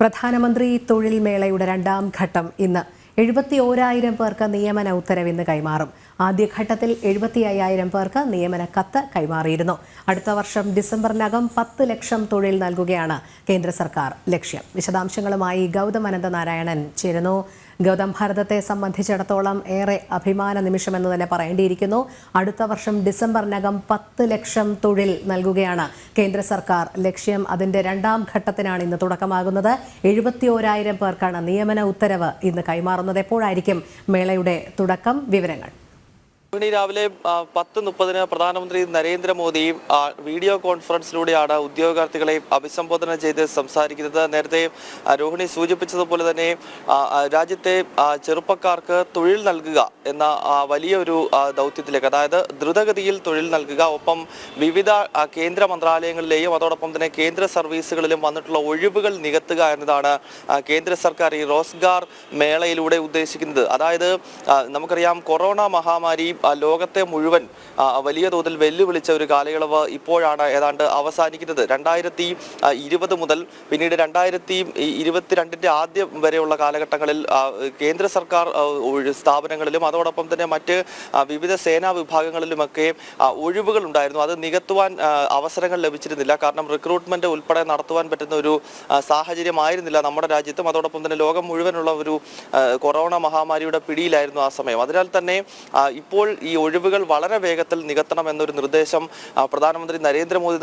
പ്രധാനമന്ത്രി തൊഴിൽ മേളയുടെ രണ്ടാം ഘട്ടം ഇന്ന്. എഴുപത്തി ഓരായിരം പേർക്ക് നിയമന ഉത്തരവ് ഇന്ന് കൈമാറും. ആദ്യഘട്ടത്തിൽ എഴുപത്തി അയ്യായിരം പേർക്ക് നിയമന കത്ത് കൈമാറിയിരുന്നു. അടുത്ത വർഷം ഡിസംബറിനകം പത്ത് ലക്ഷം തൊഴിൽ നൽകുകയാണ് കേന്ദ്ര സർക്കാർ ലക്ഷ്യം. വിശദാംശങ്ങളുമായി ഗൗതം അനന്തനാരായണൻ ചേരുന്നു. ഗൗതം ഭാരതത്തെ സംബന്ധിച്ചിടത്തോളം ഏറെ അഭിമാന നിമിഷമെന്ന് തന്നെ പറയേണ്ടിയിരിക്കുന്നു. അടുത്ത വർഷം ഡിസംബറിനകം പത്ത് ലക്ഷം തൊഴിൽ നൽകുകയാണ് കേന്ദ്ര സർക്കാർ. ലക്ഷ്യം അതിന്റെ രണ്ടാം ഘട്ടത്തിനാണ് ഇന്ന് തുടക്കമാകുന്നത്. എഴുപത്തി ഓരായിരം പേർക്കാണ് നിയമന ഉത്തരവ് ഇന്ന് കൈമാറുന്നത്. എപ്പോഴായിരിക്കും മേളയുടെ തുടക്കം? വിവരങ്ങൾ. ഇനി രാവിലെ പത്ത് മുപ്പതിന് പ്രധാനമന്ത്രി നരേന്ദ്രമോദി വീഡിയോ കോൺഫറൻസിലൂടെയാണ് ഉദ്യോഗാർത്ഥികളെ അഭിസംബോധന ചെയ്ത് സംസാരിക്കുന്നത്. നേരത്തെ രോഹിണി സൂചിപ്പിച്ചതുപോലെ തന്നെ രാജ്യത്തെ ചെറുപ്പക്കാർക്ക് തൊഴിൽ നൽകുക എന്ന വലിയൊരു ദൗത്യത്തിലേക്ക് അതായത് ദ്രുതഗതിയിൽ തൊഴിൽ നൽകുക ഒപ്പം വിവിധ കേന്ദ്ര മന്ത്രാലയങ്ങളിലെയും അതോടൊപ്പം തന്നെ കേന്ദ്ര സർവീസുകളിലും വന്നിട്ടുള്ള ഒഴിവുകൾ നികത്തുക എന്നതാണ് കേന്ദ്ര സർക്കാർ ഈ റോസ്ഗാർ മേളയിലൂടെ ഉദ്ദേശിക്കുന്നത്. അതായത് നമുക്കറിയാം കൊറോണ മഹാമാരി ലോകത്തെ മുഴുവൻ വലിയ തോതിൽ വെല്ലുവിളിച്ച ഒരു കാലയളവ് ഇപ്പോഴാണ് ഏതാണ്ട് അവസാനിക്കുന്നത്. രണ്ടായിരത്തി ഇരുപത് മുതൽ പിന്നീട് രണ്ടായിരത്തി ഇരുപത്തിരണ്ടിന്റെ ആദ്യം വരെയുള്ള കാലഘട്ടങ്ങളിൽ കേന്ദ്ര സർക്കാർ സ്ഥാപനങ്ങളിലും അതോടൊപ്പം തന്നെ മറ്റ് വിവിധ സേനാ വിഭാഗങ്ങളിലുമൊക്കെ ഒഴിവുകൾ ഉണ്ടായിരുന്നു. അത് നികത്തുവാൻ അവസരങ്ങൾ ലഭിച്ചിരുന്നില്ല. കാരണം റിക്രൂട്ട്മെന്റ് ഉൾപ്പെടെ നടത്തുവാൻ പറ്റുന്ന ഒരു സാഹചര്യമായിരുന്നില്ല നമ്മുടെ രാജ്യത്തും. അതോടൊപ്പം തന്നെ ലോകം മുഴുവനുള്ള ഒരു കൊറോണ മഹാമാരിയുടെ പിടിയിലായിരുന്നു ആ സമയം. അതിനാൽ തന്നെ ഇപ്പോൾ ഈ ഒഴിവുകൾ വളരെ വേഗത്തിൽ നികത്തണമെന്നൊരു നിർദ്ദേശം പ്രധാനമന്ത്രി നരേന്ദ്രമോദി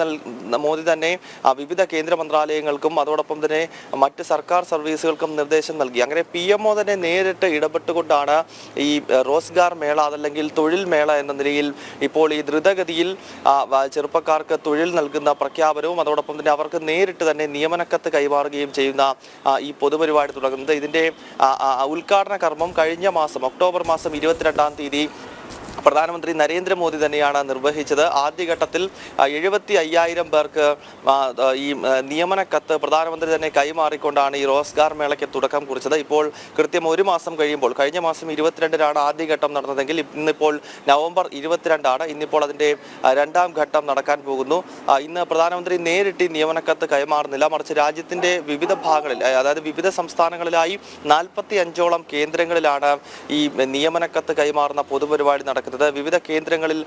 മോദി തന്നെ വിവിധ കേന്ദ്ര മന്ത്രാലയങ്ങൾക്കും അതോടൊപ്പം തന്നെ മറ്റ് സർക്കാർ സർവീസുകൾക്കും നിർദ്ദേശം നൽകി. അങ്ങനെ പി എം തന്നെ നേരിട്ട് ഇടപെട്ടുകൊണ്ടാണ് ഈ റോസ്ഗാർ മേള അതല്ലെങ്കിൽ തൊഴിൽ മേള എന്ന നിലയിൽ ഇപ്പോൾ ഈ ദ്രുതഗതിയിൽ ചെറുപ്പക്കാർക്ക് തൊഴിൽ നൽകുന്ന പ്രഖ്യാപനവും അതോടൊപ്പം തന്നെ അവർക്ക് നേരിട്ട് തന്നെ നിയമനക്കത്ത് കൈമാറുകയും ചെയ്യുന്ന ഈ പൊതുപരിപാടി തുടങ്ങുന്നത്. ആ, ഉദ്ഘാടന കർമ്മം കഴിഞ്ഞ മാസം ഒക്ടോബർ മാസം ഇരുപത്തിരണ്ടാം തീയതി പ്രധാനമന്ത്രി നരേന്ദ്രമോദി തന്നെയാണ് നിർവഹിച്ചത്. ആദ്യഘട്ടത്തിൽ എഴുപത്തി അയ്യായിരം പേർക്ക് ഈ നിയമന കത്ത് പ്രധാനമന്ത്രി തന്നെ കൈമാറിക്കൊണ്ടാണ് ഈ റോസ്ഗാർ മേളയ്ക്ക് തുടക്കം കുറിച്ചത്. ഇപ്പോൾ കൃത്യം ഒരു മാസം കഴിയുമ്പോൾ കഴിഞ്ഞ മാസം ഇരുപത്തിരണ്ടിനാണ് ആദ്യഘട്ടം നടന്നതെങ്കിൽ ഇന്നിപ്പോൾ നവംബർ ഇരുപത്തിരണ്ടാണ്. ഇന്നിപ്പോൾ അതിന്റെ രണ്ടാം ഘട്ടം നടക്കാൻ പോകുന്നു. ഇന്ന് പ്രധാനമന്ത്രി നേരിട്ട് നിയമന നിയമനക്കത്ത് കൈമാറുന്നില്ല. മറിച്ച് രാജ്യത്തിന്റെ വിവിധ ഭാഗങ്ങളിൽ അതായത് വിവിധ സംസ്ഥാനങ്ങളിലായി നാൽപ്പത്തി അഞ്ചോളം കേന്ദ്രങ്ങളിലാണ് ഈ നിയമനക്കത്ത് കൈമാറുന്ന പൊതുപരിപാടി നടക്കുന്നത്. വിവിധ കേന്ദ്രങ്ങളിൽ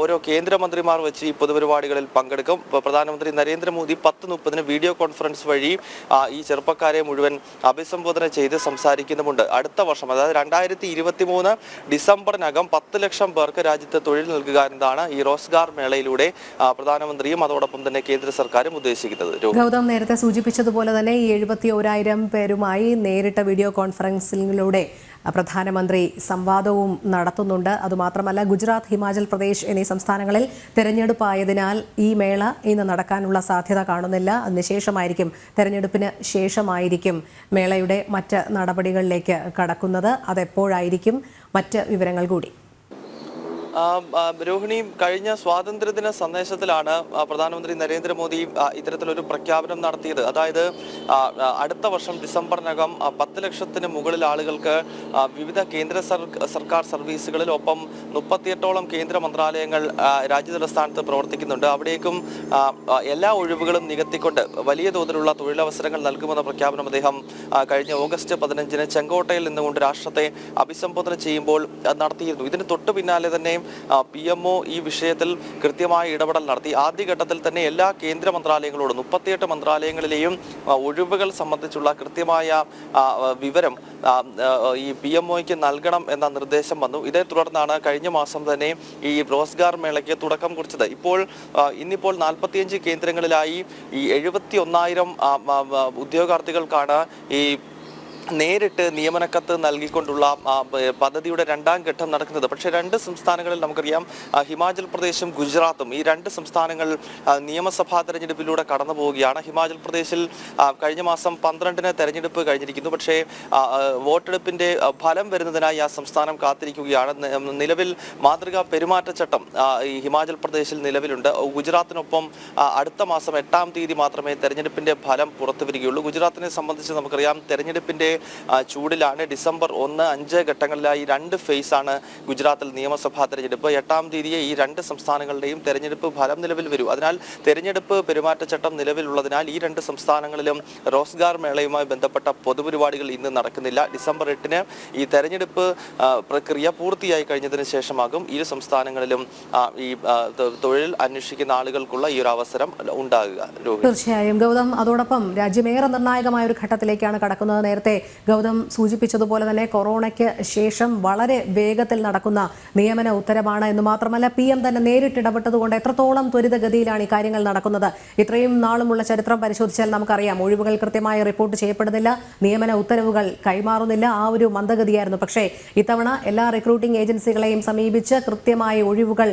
ഓരോ കേന്ദ്രമന്ത്രിമാർ വെച്ച് ഈ പൊതുപരിപാടികളിൽ പങ്കെടുക്കും. പ്രധാനമന്ത്രി നരേന്ദ്രമോദി പത്ത് മുപ്പതിന് വീഡിയോ കോൺഫറൻസ് വഴി ഈ ചെറുപ്പക്കാരെ മുഴുവൻ അഭിസംബോധന ചെയ്ത് സംസാരിക്കുന്നുമുണ്ട്. അടുത്ത വർഷം അതായത് രണ്ടായിരത്തി ഇരുപത്തി മൂന്ന് ഡിസംബറിനകം പത്ത് ലക്ഷം പേർക്ക് രാജ്യത്ത് തൊഴിൽ നൽകുക എന്നതാണ് ഈ റോസ്ഗാർ മേളയിലൂടെ പ്രധാനമന്ത്രിയും അതോടൊപ്പം തന്നെ കേന്ദ്ര സർക്കാരും ഉദ്ദേശിക്കുന്നത്. ഗൗതം നേരത്തെ സൂചിപ്പിച്ചതുപോലെ തന്നെ ഈ എഴുപത്തി ഓരായിരം പേരുമായി നേരിട്ട വീഡിയോ കോൺഫറൻസിലൂടെ പ്രധാനമന്ത്രി സംവാദവും നടത്തുന്നുണ്ട്. അതുമാത്രമല്ല ഗുജറാത്ത് ഹിമാചൽ പ്രദേശ് എന്നീ സംസ്ഥാനങ്ങളിൽ തെരഞ്ഞെടുപ്പായതിനാൽ ഈ മേള ഇന്ന് നടക്കാനുള്ള സാധ്യത കാണുന്നില്ല. അതിനുശേഷമായിരിക്കും തെരഞ്ഞെടുപ്പിന് ശേഷമായിരിക്കും മേളയുടെ മറ്റ് നടപടികളിലേക്ക് കടക്കുന്നത്. അതെപ്പോഴായിരിക്കും? മറ്റ് വിവരങ്ങൾ കൂടി. രോഹിണി കഴിഞ്ഞ സ്വാതന്ത്ര്യദിന സന്ദേശത്തിലാണ് പ്രധാനമന്ത്രി നരേന്ദ്രമോദി ഇത്തരത്തിലൊരു പ്രഖ്യാപനം നടത്തിയത്. അതായത് അടുത്ത വർഷം ഡിസംബറിനകം പത്ത് ലക്ഷത്തിന് മുകളിൽ ആളുകൾക്ക് വിവിധ കേന്ദ്ര സർക്കാർ സർവീസുകളിൽ ഒപ്പം മുപ്പത്തിയെട്ടോളം കേന്ദ്ര മന്ത്രാലയങ്ങൾ രാജ്യതലസ്ഥാനത്ത് പ്രവർത്തിക്കുന്നുണ്ട്. അവിടേക്കും എല്ലാ ഒഴിവുകളും നികത്തിക്കൊണ്ട് വലിയ തോതിലുള്ള തൊഴിലവസരങ്ങൾ നൽകുമെന്ന പ്രഖ്യാപനം അദ്ദേഹം കഴിഞ്ഞ ഓഗസ്റ്റ് പതിനഞ്ചിന് ചെങ്കോട്ടയിൽ നിന്നുകൊണ്ട് രാഷ്ട്രത്തെ അഭിസംബോധന ചെയ്യുമ്പോൾ നടത്തിയിരുന്നു. ഇതിന് തൊട്ടു പിന്നാലെ തന്നെ പി എം ഒ ഈ വിഷയത്തിൽ കൃത്യമായ ഇടപെടൽ നടത്തി. ആദ്യഘട്ടത്തിൽ തന്നെ എല്ലാ കേന്ദ്ര മന്ത്രാലയങ്ങളോടും മുപ്പത്തിയെട്ട് മന്ത്രാലയങ്ങളിലെയും ഒഴിവുകൾ സംബന്ധിച്ചുള്ള കൃത്യമായ വിവരം ഈ പി എം ഒയ്ക്ക് നൽകണം എന്ന നിർദ്ദേശം വന്നു. ഇതേ തുടർന്നാണ് കഴിഞ്ഞ മാസം തന്നെ ഈ റോസ്ഗാർ മേളയ്ക്ക് തുടക്കം കുറിച്ചത്. ഇപ്പോൾ ഇന്നിപ്പോൾ നാൽപ്പത്തിയഞ്ച് കേന്ദ്രങ്ങളിലായി ഈ എഴുപത്തി ഒന്നായിരം ഉദ്യോഗാർത്ഥികൾക്കാണ് ഈ നേരിട്ട് നിയമനക്കത്ത് നൽകിക്കൊണ്ടുള്ള പദ്ധതിയുടെ രണ്ടാം ഘട്ടം നടക്കുന്നത്. പക്ഷേ രണ്ട് സംസ്ഥാനങ്ങളിൽ നമുക്കറിയാം ഹിമാചൽ പ്രദേശും ഗുജറാത്തും ഈ രണ്ട് സംസ്ഥാനങ്ങൾ നിയമസഭാ തെരഞ്ഞെടുപ്പിലൂടെ കടന്നു പോവുകയാണ്. ഹിമാചൽ പ്രദേശിൽ കഴിഞ്ഞ മാസം പന്ത്രണ്ടിന് തെരഞ്ഞെടുപ്പ് കഴിഞ്ഞിരിക്കുന്നു. പക്ഷേ വോട്ടെടുപ്പിന്റെ ഫലം വരുന്നതിനായി ആ സംസ്ഥാനം കാത്തിരിക്കുകയാണ്. നിലവിൽ മാതൃകാ പെരുമാറ്റച്ചട്ടം ഈ ഹിമാചൽ പ്രദേശിൽ നിലവിലുണ്ട്. ഗുജറാത്തിനൊപ്പം അടുത്ത മാസം എട്ടാം തീയതി മാത്രമേ തെരഞ്ഞെടുപ്പിന്റെ ഫലം പുറത്തു വരികയുള്ളൂ ഗുജറാത്തിനെ സംബന്ധിച്ച് നമുക്കറിയാം തെരഞ്ഞെടുപ്പിന്റെ ചൂടിലാണ്. ഡിസംബർ ഒന്ന് അഞ്ച് ഘട്ടങ്ങളിലായി രണ്ട് ഫേസ് ആണ് ഗുജറാത്തിൽ നിയമസഭാ തെരഞ്ഞെടുപ്പ്. എട്ടാം തീയതിയെ ഈ രണ്ട് സംസ്ഥാനങ്ങളുടെയും തെരഞ്ഞെടുപ്പ് ഫലം നിലവിൽ വരും. അതിനാൽ തെരഞ്ഞെടുപ്പ് പെരുമാറ്റച്ചട്ടം നിലവിലുള്ളതിനാൽ ഈ രണ്ട് സംസ്ഥാനങ്ങളിലും റോസ്ഗാർ മേളയുമായി ബന്ധപ്പെട്ട പൊതുപരിപാടികൾ ഇന്ന് നടക്കുന്നില്ല. ഡിസംബർ എട്ടിന് ഈ തെരഞ്ഞെടുപ്പ് പ്രക്രിയ പൂർത്തിയായി കഴിഞ്ഞതിന് ശേഷമാകും ഇരു സംസ്ഥാനങ്ങളിലും ഈ തൊഴിൽ അന്വേഷിക്കുന്ന ആളുകൾക്കുള്ള ഈ ഒരു അവസരം ഉണ്ടാകുക. തീർച്ചയായും ഗൗതം. അതോടൊപ്പം രാജ്യമേറെ നിർണായകമായ ഒരു ഘട്ടത്തിലേക്കാണ് കടക്കുന്നത്. നേരത്തെ ഗൗതം സൂചിപ്പിച്ചതുപോലെ തന്നെ കൊറോണയ്ക്ക് ശേഷം വളരെ വേഗത്തിൽ നടക്കുന്ന നിയമന ഉത്തരവാണ് എന്ന് മാത്രമല്ല പി എം തന്നെ നേരിട്ട് ഇടപെട്ടതുകൊണ്ട് എത്രത്തോളം ത്വരിതഗതിയിലാണ് ഈ കാര്യങ്ങൾ നടക്കുന്നത്. ഇത്രയും നാളുമുള്ള ചരിത്രം പരിശോധിച്ചാൽ നമുക്കറിയാം. ഒഴിവുകൾ കൃത്യമായി റിപ്പോർട്ട് ചെയ്യപ്പെടുന്നില്ല. നിയമന ഉത്തരവുകൾ കൈമാറുന്നില്ല. ആ ഒരു മന്ദഗതിയായിരുന്നു. പക്ഷേ ഇത്തവണ എല്ലാ റിക്രൂട്ടിംഗ് ഏജൻസികളെയും സമീപിച്ച് കൃത്യമായ ഒഴിവുകൾ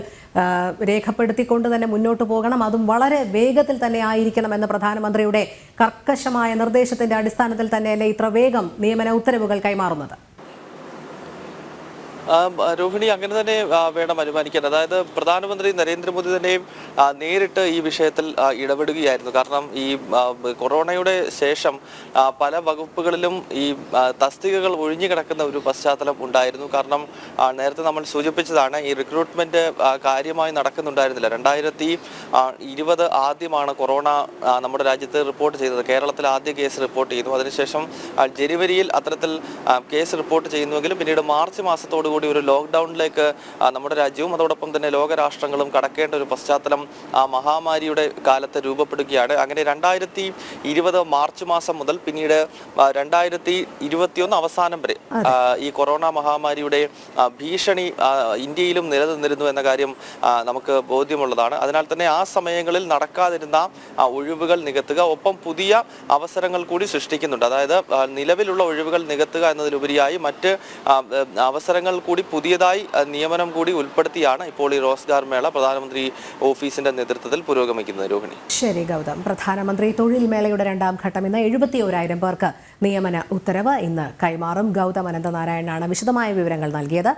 രേഖപ്പെടുത്തിക്കൊണ്ട് തന്നെ മുന്നോട്ട് പോകണം. അതും വളരെ വേഗത്തിൽ തന്നെ ആയിരിക്കണം എന്ന പ്രധാനമന്ത്രിയുടെ കർക്കശമായ നിർദ്ദേശത്തിന്റെ അടിസ്ഥാനത്തിൽ തന്നെയല്ലേ ഇത്ര വേഗം നിയമന ഉത്തരവുകൾ കൈമാറുന്നത് രോഹിണി അങ്ങനെ തന്നെ വേണം അനുമാനിക്കാൻ. അതായത് പ്രധാനമന്ത്രി നരേന്ദ്രമോദി തന്നെയും നേരിട്ട് ഈ വിഷയത്തിൽ ഇടപെടുകയായിരുന്നു. കാരണം ഈ കൊറോണയുടെ ശേഷം പല വകുപ്പുകളിലും ഈ തസ്തികകൾ ഒഴിഞ്ഞു കിടക്കുന്ന ഒരു പശ്ചാത്തലം ഉണ്ടായിരുന്നു. കാരണം നേരത്തെ നമ്മൾ സൂചിപ്പിച്ചതാണ് ഈ റിക്രൂട്ട്മെന്റ് കാര്യമായി നടക്കുന്നുണ്ടായിരുന്നില്ല. രണ്ടായിരത്തി ഇരുപത് ആദ്യമാണ് കൊറോണ നമ്മുടെ രാജ്യത്ത് റിപ്പോർട്ട് ചെയ്തത്. കേരളത്തിൽ ആദ്യ കേസ് റിപ്പോർട്ട് ചെയ്തു അതിനുശേഷം ജനുവരിയിൽ അത്തരത്തിൽ കേസ് റിപ്പോർട്ട് ചെയ്യുന്നുവെങ്കിലും പിന്നീട് മാർച്ച് മാസത്തോടു കൂടി ഒരു ലോക്ക്ഡൗണിലേക്ക് നമ്മുടെ രാജ്യവും അതോടൊപ്പം തന്നെ ലോകരാഷ്ട്രങ്ങളും കടക്കേണ്ട ഒരു പശ്ചാത്തലം ആ മഹാമാരിയുടെ കാലത്ത് രൂപപ്പെടുകയാണ്. അങ്ങനെ രണ്ടായിരത്തി ഇരുപത് മാർച്ച് മാസം മുതൽ പിന്നീട് രണ്ടായിരത്തി ഇരുപത്തിയൊന്ന് അവസാനം വരെ ഈ കൊറോണ മഹാമാരിയുടെ ഭീഷണി ഇന്ത്യയിലും നിലനിന്നിരുന്നു എന്ന കാര്യം നമുക്ക് ബോധ്യമുള്ളതാണ്. അതിനാൽ തന്നെ ആ സമയങ്ങളിൽ നടക്കാതിരുന്ന ഒഴിവുകൾ നികത്തുക ഒപ്പം പുതിയ അവസരങ്ങൾ കൂടി സൃഷ്ടിക്കുന്നുണ്ട്. അതായത് നിലവിലുള്ള ഒഴിവുകൾ നികത്തുക എന്നതിലുപരിയായി മറ്റ് അവസരങ്ങൾ കൂടി പുതിയതായി നിയമനം കൂടി ഉൾപ്പെടുത്തിയാണ് ഇപ്പോൾ ഈ റോസ്ഗാർ മേള പ്രധാനമന്ത്രി ഓഫീസിന്റെ നേതൃത്വത്തിൽ പുരോഗമിക്കുന്നത്. രോഹിണി. ശരി ഗൗതം. പ്രധാനമന്ത്രി തൊഴിൽ മേളയുടെ രണ്ടാം ഘട്ടം ഇന്ന് എഴുപത്തി ഒരായിരം പേർക്ക് നിയമന ഉത്തരവ് ഇന്ന് കൈമാറും. ഗൗതം അനന്തനാരായണനാണ് വിശദമായ വിവരങ്ങൾ നൽകിയത്.